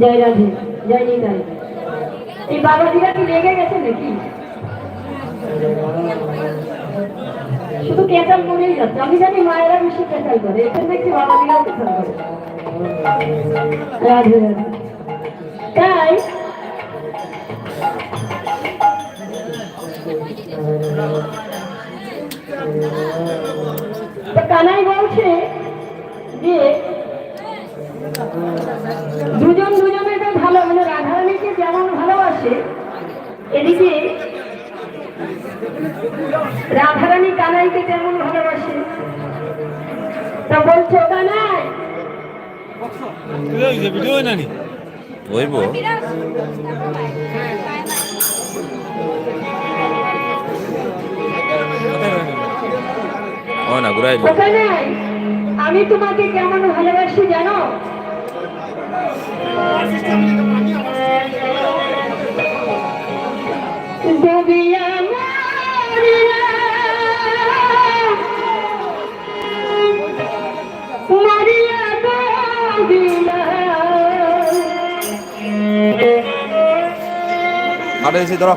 জয় রাধে, জয় নিতাই। এই বাবাজিরা কি রেগে গেছে নাকি? শুধু ক্যাচাল করেই যাচ্ছে। আমি জানি মায়েরা বেশি ক্যাচাল করে। এখানে দেখছি বাবাজিরাও ক্যাচাল করে। রাধে রাধে। তাই Thank you. কানাই বলছে যে দুজন দুজনেকে ভালো মানে রাধারানীকে যেমন ভালোবাসে এদিকে রাধারানী কানাইকে কেমন ভালোবাসে। তা বলছো কানাই? ভিডিও না ঘুরাই আমি তোমাকে কেমন ভালোবাসি জানো? আরে এসে ধরো।